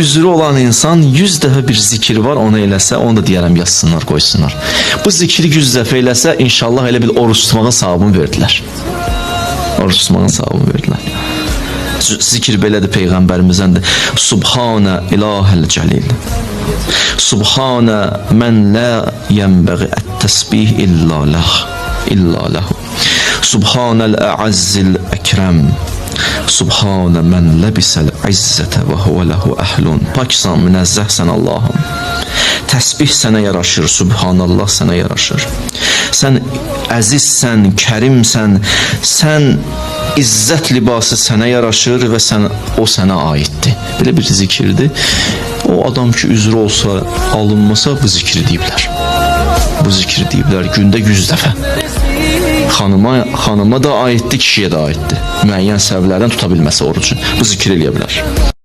üzrü olan insan 100 dəfə bir zikir var, onu eləsə, onu da deyərəm yazsınlar, qoysunlar. Bu zikri 100 dəfə eləsə, inşallah elə bil oruç tutmağın savabını verdilər. Oruç tutmağın savabını verdilər. Zikir belədir peyğəmbərimizdən də. Subhana ilahel celil. Subhana men la yenbəği et-təsbih illa lah. İlla lahu. Subhanal a'azzil ekrem. Subhane men lebisel izzete ve huve lehu ehlun. Paksan münezzehsen Allah'ım. Təsbih sənə yaraşır, subhanallah sənə yaraşır. Sən əzizsən, kərimsən, sən izzət libası sənə yaraşır və sən o sənə aiddir. Belə bir zikirdir. O adam ki üzrü olsa, alınmasa bu zikri deyiblər. Bu zikri deyiblər gündə 100 dəfə. Xanıma, xanıma da aiddir, kişiyə də aiddir. Müəyyən səbəblərdən tuta bilməsə orucu. Bu zikir eləyə bilər.